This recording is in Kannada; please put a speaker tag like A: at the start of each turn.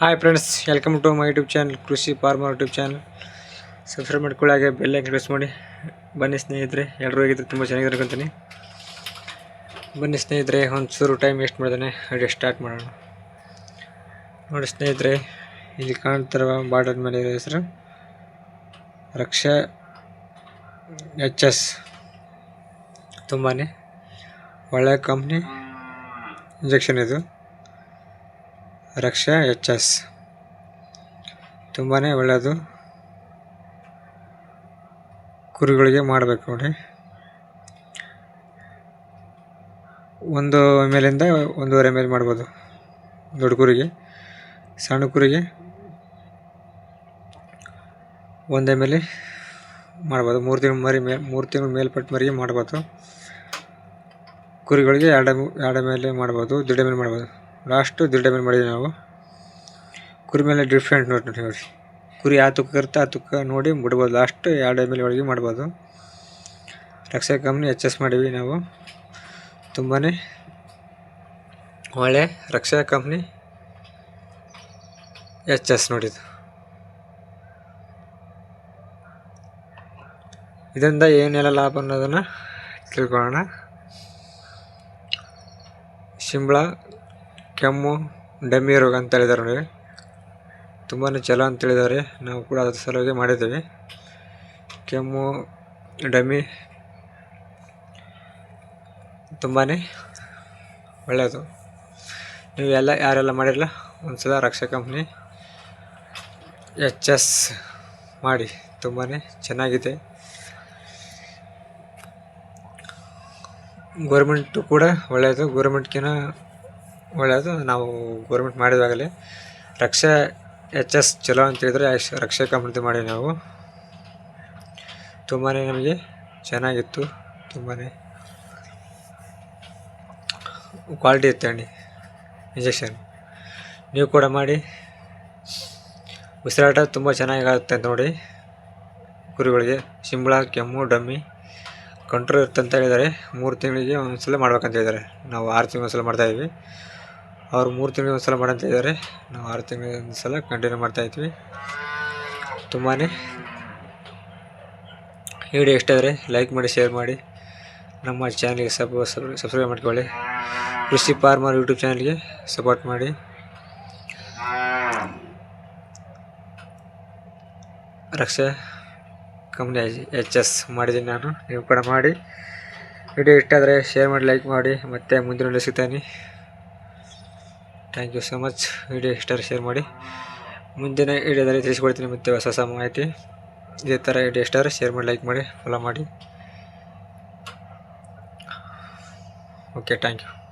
A: Hi friends welcome to my YouTube channel Krishi farmer YouTube channel subscribe ಮಾಡ್ಕೊಳ್ಳಿ, ಹಾಗೆ ಬೆಲ್ ಪ್ರೆಸ್ ಮಾಡಿ. ಬನ್ನಿ ಸ್ನೇಹಿತರೆ ಎಲ್ಲರೂ ಹೇಗಿದ್ರೆ? ತುಂಬ ಚೆನ್ನಾಗಿದ್ದಾರೆ ಅಂತೀನಿ. ಬನ್ನಿ ಸ್ನೇಹಿತರೆ ಒಂದು ಒಂಚೂರು ಟೈಮ್ ವೇಸ್ಟ್ ಮಾಡಿದಾನೆ ಅಡುಗೆ ಸ್ಟಾರ್ಟ್ ಮಾಡೋಣ. ನೋಡಿ ಸ್ನೇಹಿತರೆ, ಇಲ್ಲಿ ಕಾಣ್ತಿರುವ ಬಾರ್ಡರ್ ಮೇಲೆ ಇರೋ ಹೆಸರು ರಕ್ಷಾ ಎಚ್ ಎಸ್ ತುಂಬಾ ಒಳ್ಳೆಯ ಕಂಪ್ನಿ ಇಂಜೆಕ್ಷನ್ ಇದು. ರಕ್ಷಾ ಎಚ್ ಎಸ್ ತುಂಬಾ ಒಳ್ಳೆಯದು ಕುರಿಗಳಿಗೆ ಮಾಡಬೇಕು ನೋಡಿ. ಒಂದು ಮೇಲಿಂದ ಒಂದೂವರೆ ಮೇಲೆ ಮಾಡ್ಬೋದು. ದೊಡ್ಡ ಕುರಿಗೆ, ಸಣ್ಣ ಕುರಿಗೆ. ಒಂದೇ ಮೇಲೆ ಮಾಡ್ಬೋದು. ಮೂರು ತಿಂಗಳು ಮರಿ ಮೇ, ಮೂರು ತಿಂಗಳು ಮೇಲ್ಪಟ್ಟು ಮರಿಗೆ ಮಾಡ್ಬೋದು. ಕುರಿಗಳಿಗೆ ಎರಡು ಎರಡ ಎಲ್ ಮಾಡ್ಬೋದು. ದೊಡ್ಡ ಮೇಲೆ ಮಾಡ್ಬೋದು. ಲಾಸ್ಟು ದೊಡ್ಡ ಮೇಲೆ ಮಾಡಿದ್ವಿ ನಾವು. ಕುರಿ ಮೇಲೆ ಡಿಫ್ರೆಂಟ್ ನೋಡಿ ನೋಡಿ ಕುರಿ ಆ ತುಕ್ಕ ಇರುತ್ತೆ, ಆ ತುಕ್ಕ ನೋಡಿ ಬಿಡ್ಬೋದು ಲಾಸ್ಟ್ ಎರಡು ಎಂ ಎಲ್ ಒಳಗೆ ಮಾಡ್ಬೋದು. ರಕ್ಷಾ ಕಂಪ್ನಿ ಎಚ್ ಎಸ್ ಮಾಡೀವಿ ನಾವು. ತುಂಬಾ ಒಳ್ಳೆ ರಕ್ಷಾ ಕಂಪ್ನಿ ಎಚ್ ಎಸ್ ನೋಡಿದ್ದು. ಇದರಿಂದ ಏನೆಲ್ಲ ಲಾಭ ಅನ್ನೋದನ್ನು ತಿಳ್ಕೊಳ್ಳೋಣ. ಶಿಂಬಳ ಕೆಮ್ಮು, ಡಮ್ಮಿ ರೋಗ ಅಂತ ಹೇಳಿದ್ದಾರೆ ನೋಡಿ. ತುಂಬಾ ಚಲೋ ಅಂತ ಹೇಳಿದ್ದಾರೆ. ನಾವು ಕೂಡ ಅದ್ರ ಸಲುವಾಗಿ ಮಾಡಿದ್ದೇವೆ. ಕೆಮ್ಮು, ಡಮ್ಮಿ ತುಂಬಾ ಒಳ್ಳೆಯದು. ನೀವು ಎಲ್ಲ ಯಾರೆಲ್ಲ ಮಾಡಿರಲ್ಲ ಒಂದು ಸಲ ರಕ್ಷಾ ಕಂಪ್ನಿ ಎಚ್ ಎಸ್ ಮಾಡಿ. ತುಂಬಾ ಚೆನ್ನಾಗಿದೆ. ಗೋರ್ಮೆಂಟು ಕೂಡ ಒಳ್ಳೆಯದು. ಗೋರ್ಮೆಂಟ್ಗಿನ ಒಳ್ಳೆಯದು ನಾವು ಗೌರ್ಮೆಂಟ್ ಮಾಡಿದಾಗಲೇ ರಕ್ಷಾ ಎಚ್ ಎಸ್ ಚಲೋ ಅಂತ ಹೇಳಿದರೆ ರಕ್ಷಾ ಕಂಪ್ನಿದು ಮಾಡಿ ನಾವು. ತುಂಬಾ ನಮಗೆ ಚೆನ್ನಾಗಿತ್ತು. ತುಂಬಾ ಕ್ವಾಲಿಟಿ ಇತ್ತು ಅಣ್ಣಿ ಇಂಜೆಕ್ಷನ್ ನೀವು ಕೂಡ ಮಾಡಿ. ಉಸಿರಾಟ ತುಂಬ ಚೆನ್ನಾಗಿ ಆಗುತ್ತೆ ನೋಡಿ. ಕುರಿಗಳಿಗೆ. ಸಿಂಬಳ, ಕೆಮ್ಮು, ಡಮ್ಮಿ. ಕಂಟ್ರೋಲ್ ಇರುತ್ತೆ ಅಂತ ಹೇಳಿದ್ದಾರೆ. ಮೂರು ತಿಂಗಳಿಗೆ ಒಂದು ಸಲ ಮಾಡ್ಬೇಕಂತ ಹೇಳಿದ್ದಾರೆ. ನಾವು ಆರು ತಿಂಗಳು ಸಲ ಮಾಡ್ತಾಯಿದ್ವಿ ಅವ್ರು ಮೂರು ತಿಂಗಳಿಗೆ ಒಂದ್ಸಲ ಮಾಡಂತ ಇದ್ದಾರೆ. ನಾವು ಆರು ತಿಂಗಳಿಗೆ ಒಂದು ಕಂಟಿನ್ಯೂ ಮಾಡ್ತಾಯಿದ್ವಿ ತುಂಬಾ ವಿಡಿಯೋ ಇಷ್ಟ ಆದರೆ ಲೈಕ್ ಮಾಡಿ, ಶೇರ್ ಮಾಡಿ. ನಮ್ಮ ಚಾನಲ್ಗೆ ಸಬ್ ಸಬ್ಸ್ಕ್ರೈಬ್ ಮಾಡ್ಕೊಳ್ಳಿ. ಕೃಷಿ ಫಾರ್ಮರ್ ಯೂಟ್ಯೂಬ್ ಚಾನಲ್ಗೆ ಸಪೋರ್ಟ್ ಮಾಡಿ. ರಕ್ಷಾ. ಕಂಪ್ನಿ ಎಚ್ ಎಸ್ ಮಾಡಿದ್ದೀನಿ ನಾನು, ನೀವು ಕೂಡ ಮಾಡಿ. ವಿಡಿಯೋ ಇಷ್ಟ ಆದರೆ ಶೇರ್ ಮಾಡಿ ಲೈಕ್ ಮಾಡಿ, ಮತ್ತು ಮುಂದಿನ ಸಿಗ್ತಾನೆ. Thank you so much video ಇಷ್ಟಾದ್ರೆ share ಮಾಡಿ. ಮುಂದಿನ ವಿಡಿಯೋದಲ್ಲಿ ತಿಳಿಸ್ಕೊಡ್ತೀನಿ ಮತ್ತೆ ಹೊಸ ಹೊಸ ಮಾಹಿತಿ. ಇದೇ ಥರ ವಿಡಿಯೋ ಇಷ್ಟಾದ್ರೆ ಶೇರ್ ಮಾಡಿ ಲೈಕ್ ಮಾಡಿ ಫಾಲೋ ಮಾಡಿ. Okay thank you